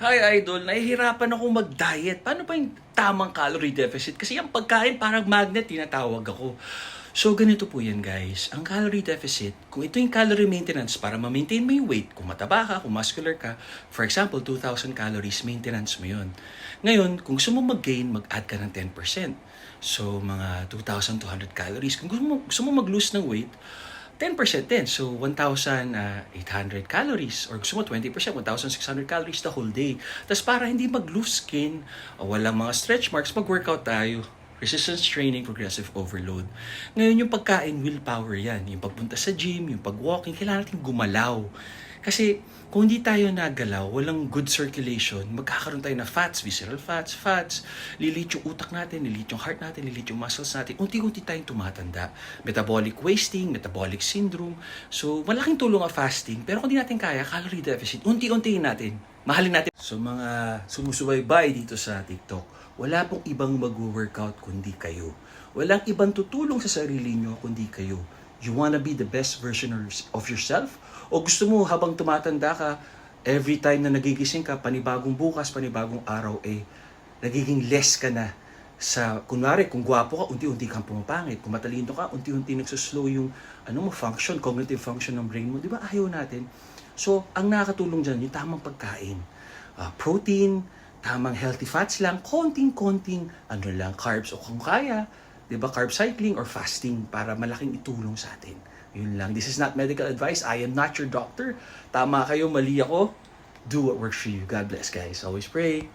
Hi Idol, nahihirapan akong mag-diet. Paano ba yung tamang calorie deficit? Kasi yung pagkain parang magnet, tinatawag ako. So ganito po yan guys. Ang calorie deficit, kung ito yung calorie maintenance para ma-maintain mo yung weight, kung mataba ka, kung muscular ka, for example, 2,000 calories, maintenance mo yun. Ngayon, kung gusto mo mag-gain, mag-add ka ng 10%. So mga 2,200 calories. Kung gusto mo, gusto mo mag-lose ng weight, 10% din. So, 1,800 calories. Or gusto mo 20%, 1,600 calories the whole day. Tapos para hindi mag-loose skin, walang mga stretch marks, mag-workout tayo. Resistance training, progressive overload. Ngayon, yung pagkain, willpower yan. Yung pagpunta sa gym, yung pag-walking, kailangan natin gumalaw. Kasi kung hindi tayo nagalaw, walang good circulation, magkakaroon tayo na fats, visceral fats, fats, lilit yung utak natin, lilit yung heart natin, lilit yung muscles natin, unti-unti tayong tumatanda. Metabolic wasting, metabolic syndrome. So, malaking tulong ang fasting, pero kung di natin kaya, calorie deficit, unti-untiin natin. Mahalin natin. So, mga sumusubaybay dito sa TikTok, wala pong ibang mag-workout kundi kayo. Walang ibang tutulong sa sarili nyo kundi kayo. You wanna be the best version of yourself? O gusto mo habang tumatanda ka, every time na nagigising ka, panibagong bukas, panibagong araw, eh, nagiging less ka na sa, kunwari, kung gwapo ka, unti-unti kang pumapangit. Kung matalino ka, unti-unti nagsuslow yung, ano mo, function, cognitive function ng brain mo. Di ba? Ayaw natin. So, ang nakakatulong dyan, yung tamang pagkain. Ah, protein, tamang healthy fats lang, konting-konting, ano lang, carbs, o kung kaya, di ba, carb cycling or fasting para malaking itulong sa atin. Yun lang. This is not medical advice. I am not your doctor. Tama kayo, mali ako. Do what works for you. God bless, guys. Always pray.